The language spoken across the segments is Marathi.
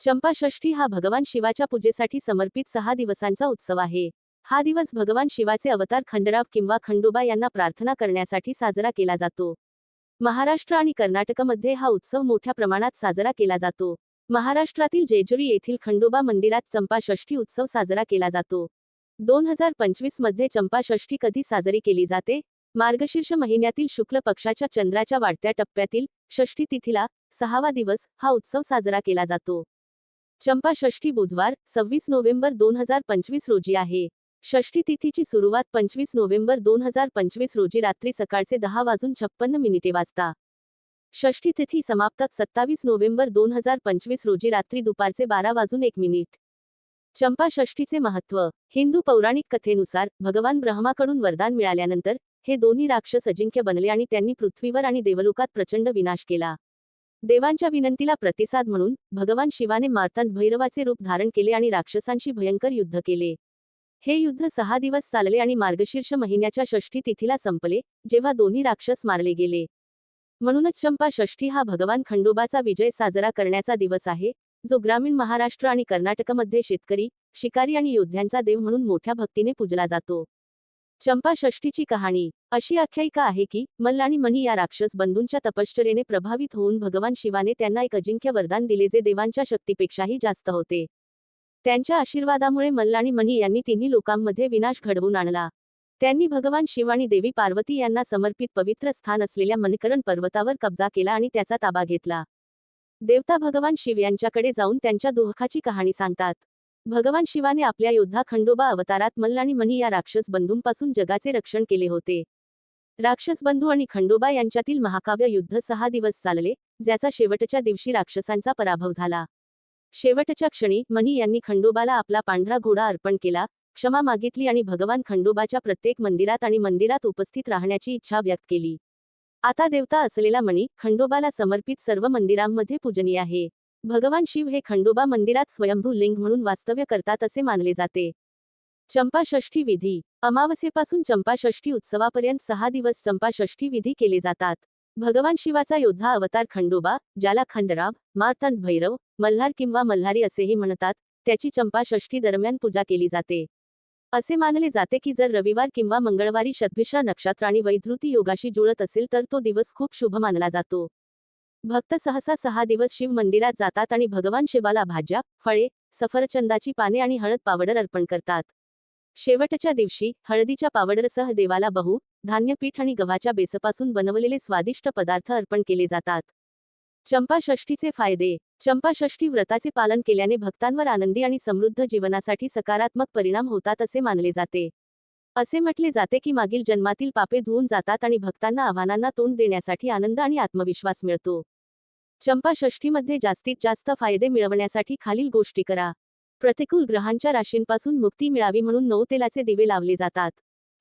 चंपाषष्ठी हा भगवान शिवाच्या पूजेसाठी समर्पित सहा दिवसांचा उत्सव आहे. हा दिवस भगवान शिवाचे अवतार खंडराव किंवा खंडोबा यांना प्रार्थना करण्यासाठी साजरा केला जातो. महाराष्ट्र आणि कर्नाटकमध्ये हा उत्सव मोठ्या प्रमाणात साजरा केला जातो. महाराष्ट्रातील जेजुरी येथील खंडोबा मंदिरात चंपाषष्ठी उत्सव साजरा केला जातो. दोन हजार पंचवीसमध्ये चंपाषष्ठी कधी साजरी केली जाते? मार्गशीर्ष महिन्यातील शुक्ल पक्षाच्या चंद्राच्या वाढत्या टप्प्यातील षष्ठी तिथीला सहावा दिवस हा उत्सव साजरा केला जातो. चंपाषष्ठी बुधवार सव्वीस नोव्हेंबर दोन हजार पंचवीस रोजी आहे. षष्ठी तिथीची सुरुवात पंचवीस नोव्हेंबर दोन हजार पंचवीस रोजी रात्री सकाळचे दहा वाजून छप्पन्न मिनिटे वाजता. षष्ठी तिथी समाप्त सत्तावीस नोव्हेंबर दोन हजार पंचवीस रोजी रात्री दुपारचे बारा वाजून एक मिनिट. चंपाषष्ठीचे महत्त्व हिंदू पौराणिक कथेनुसार भगवान ब्रह्माकडून वरदान मिळाल्यानंतर हे दोन्ही राक्षस अजिंक्य बनले आणि त्यांनी पृथ्वीवर आणि देवलोकात प्रचंड विनाश केला. देवांच्या विनंतीला प्रतिसाद म्हणून भगवान शिवाने मार्तंड भैरवाचे रूप धारण केले आणि राक्षसांशी भयंकर युद्ध केले. हे युद्ध सहा दिवस चालले आणि मार्गशीर्ष महिन्याच्या षष्ठी तिथीला संपले जेव्हा दोन्ही राक्षस मारले गेले. म्हणूनच चंपा षष्ठी हा भगवान खंडोबाचा विजय साजरा करण्याचा दिवस आहे जो ग्रामीण महाराष्ट्र आणि कर्नाटकमध्ये शेतकरी शिकारी आणि योद्ध्यांचा देव म्हणून मोठ्या भक्तीने पूजला जातो. चंपा षष्टीची कहाणी. अशी आख्यायिका आहे की मल्ल आणि मणी या राक्षस बंधूंच्या तपश्चर्येने प्रभावित होऊन भगवान शिवाने त्यांना एक अजिंक्य वरदान दिले जे देवांच्या शक्तीपेक्षाही जास्त होते. त्यांच्या आशीर्वादामुळे मल्ल आणि मणी यांनी तिन्ही लोकांमध्ये विनाश घडवून आणला. त्यांनी भगवान शिव आणि देवी पार्वती यांना समर्पित पवित्र स्थान असलेल्या मनकरण पर्वतावर कब्जा केला आणि त्याचा ताबा घेतला. देवता भगवान शिव यांच्याकडे जाऊन त्यांच्या दुःखाची कहाणी सांगतात. भगवान शिवाने आपल्या योद्धा खंडोबा अवतारात मल्ल आणि मणी या राक्षस बंधूंपासून जगाचे रक्षण केले होते. राक्षस बंधू आणि खंडोबा यांच्यातील महाकाव्य युद्ध सहा दिवस चालले ज्याचा शेवटच्या दिवशी राक्षसांचा पराभव झाला. शेवटच्या क्षणी मणी यांनी खंडोबाला आपला पांढरा घोडा अर्पण केला क्षमा मागितली आणि भगवान खंडोबाच्या प्रत्येक मंदिरात आणि मंदिरात उपस्थित राहण्याची इच्छा व्यक्त केली. आता देवता असलेला मणी खंडोबाला समर्पित सर्व मंदिरांमध्ये पूजनीय आहे. भगवान शिव हे खंडोबा मंदिरात स्वयंभू लिंग म्हणून वास्तव्य करतात असे मानले जाते. चंपाषष्ठी विधी. अमावस्येपासून चंपाषष्ठी उत्सवापर्यंत सहा दिवस चंपाषष्ठी विधी केले जातात. भगवान शिवाचा योद्धा अवतार खंडोबा ज्याला खंडराव मार्तंड भैरव मल्हार किंवा मल्हारी असेही म्हणतात त्याची चंपाषष्ठी दरम्यान पूजा केली जाते. असे मानले जाते की जर रविवार किंवा मंगळवारी शतभिषा नक्षत्राणी वैधृती योगाशी जुळत असेल तर तो दिवस खूप शुभ मानला जातो. भक्त सहसा सहा दिवस शिव मंदिरात जातात आणि भगवान शिवाला भाज्या फळे सफरचंदाची पाने आणि हळद पावडर अर्पण करतात. शेवटच्या दिवशी हळदीच्या पावडरसह देवाला बहु धान्यपीठ आणि गव्हाच्या बेसपासून बनवलेले स्वादिष्ट पदार्थ अर्पण केले जातात. चंपाषष्ठीचे फायदे. चंपाषष्ठी व्रताचे पालन केल्याने भक्तांवर आनंदी आणि समृद्ध जीवनासाठी सकारात्मक परिणाम होतात असे मानले जाते. असे म्हटले जाते की मागील जन्मातील पापे धुवून जातात आणि भक्तांना आव्हानांना तोंड देण्यासाठी आनंद आणि आत्मविश्वास मिळतो. चंपाषष्ठीमध्ये जास्तीत जास्त फायदे मिळवण्यासाठी खालील गोष्टी करा. प्रतिकूल ग्रहांच्या राशींपासून मुक्ती मिळावी म्हणून नऊ तेलाचे दिवे लावले जातात.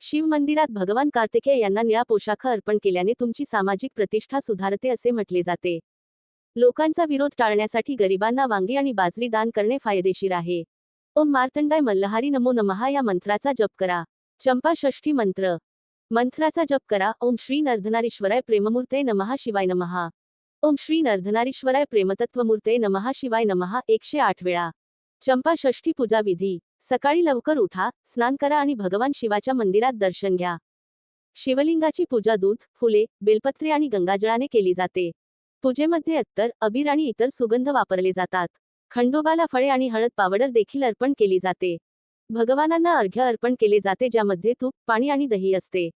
शिव मंदिरात भगवान कार्तिकेय यांना निळा पोशाख अर्पण केल्याने तुमची सामाजिक प्रतिष्ठा सुधारते असे म्हटले जाते. लोकांचा विरोध टाळण्यासाठी गरिबांना वांगी आणि बाजरी दान करणे फायदेशीर आहे. ओम मार्तंडाय मल्लहारी नमो नमहा या मंत्राचा जप करा. चंपा षष्ठी मंत्र. मंत्राचा जप करा. ओम श्री नर्धनारीश्वराय प्रेममूर्ते नमहा शिवाय नमहा ओम श्री नर्धनारीश्वराय प्रेमतत्वमूर्ते नमहा शिवाय नमहा एकशे आठ वेळा. चंपाषष्ठी पूजा विधी. सकाळी लवकर उठा स्नान करा आणि भगवान शिवाच्या मंदिरात दर्शन घ्या. शिवलिंगाची पूजा दूध फुले बेलपत्रे आणि गंगाजळाने केली जाते. पूजेमध्ये अत्तर अबीर आणि इतर सुगंध वापरले जातात. खंडोबाला फळे आणि हळद पावडर देखील अर्पण केली जाते. भगवानांना अर्घ्य अर्पण केले जाते ज्यामध्ये तूप पाणी आणि दही असते.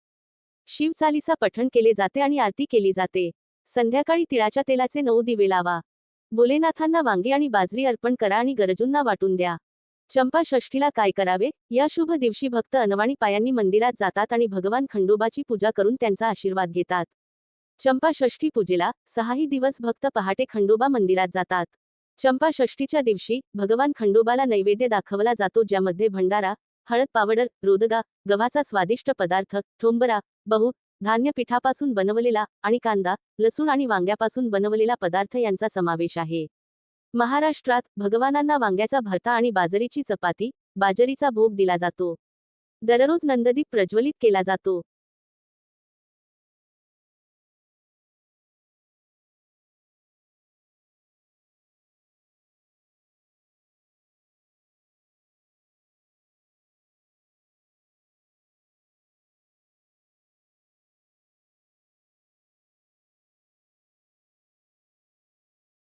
शिव चालीसा पठण केले जाते आणि आरती केली जाते. संध्याकाळी तिळाच्या तेलाचे नऊ दिवे लावा. भोलेनाथांना वांगी आणि बाजरी अर्पण करा आणि गरजूंना वाटून द्या. चंपा षष्ठीला काय करावे? या शुभ दिवशी भक्त अनवाणी पायांनी मंदिरात जातात आणि भगवान खंडोबाची पूजा करून त्यांचा आशीर्वाद घेतात. चंपा षष्ठी पूजेला सहाही दिवस भक्त पहाटे खंडोबा मंदिरात जातात. चंपा षष्टीच्या दिवशी भगवान खंडोबाला नैवेद्य दाखवला जातो ज्यामध्ये भंडारा हळद पावडर रोदगा गव्हाचा स्वादिष्ट पदार्थ ठोंबरा बहु धान्य पिठापासून बनवलेला आणि कांदा लसूण आणि वांग्यापासून बनवलेला पदार्थ यांचा समावेश आहे. महाराष्ट्रात भगवानांना वांग्याचा भरता आणि बाजरीची चपाती बाजरीचा भोग दिला जातो. दररोज नंददीप प्रज्वलित केला जातो.